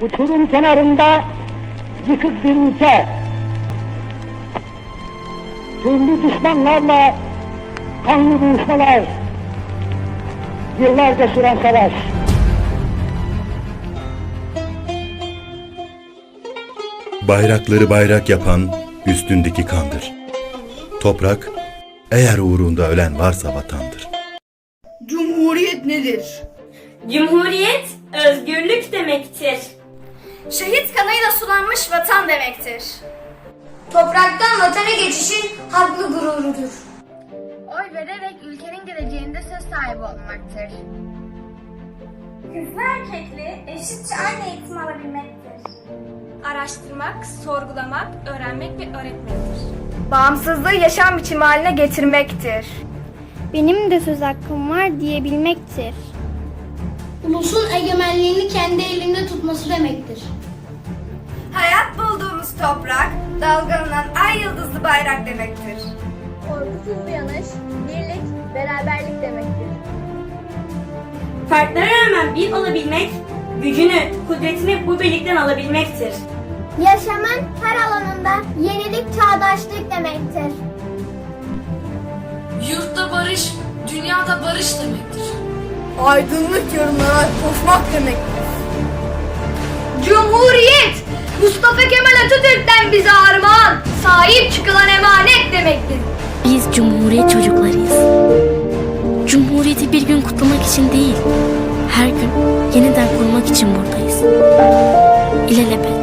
Uçurum kenarında yıkık bir ülke. Türlü düşmanlarla kanlı buluşmalar. Yıllarca süren savaş. Bayrakları bayrak yapan üstündeki kandır. Toprak, eğer uğrunda ölen varsa vatandır. Cumhuriyet nedir? Cumhuriyet özgürlük demektir. Şehit kanıyla sulanmış vatan demektir. Topraktan vatana geçişin haklı gururudur. Oy vererek ülkenin geleceğinde söz sahibi olmaktır. Kızlı erkekli eşitçe aynı eğitim alabilmektir. Araştırmak, sorgulamak, öğrenmek ve öğretmektir. Bağımsızlığı yaşam biçimi haline getirmektir. benim de söz hakkım var diyebilmektir. Ulusun egemenliğini kendi elinde tutması demektir. Toprak, dalgalanan ay yıldızlı bayrak demektir. Korkusuz uyanış, birlik, beraberlik demektir. Farklara rağmen bir olabilmek, gücünü, kudretini bu birlikten alabilmektir. Yaşamın her alanında yenilik çağdaşlık demektir. Yurtta barış, dünyada barış demektir. Aydınlık yarınlara koşmak demektir. Cumhuriyet, bize armağan, sahip çıkılan emanet demektir. Biz Cumhuriyet çocuklarıyız. Cumhuriyeti bir gün kutlamak için değil, her gün yeniden kurmak için buradayız. İlelebet.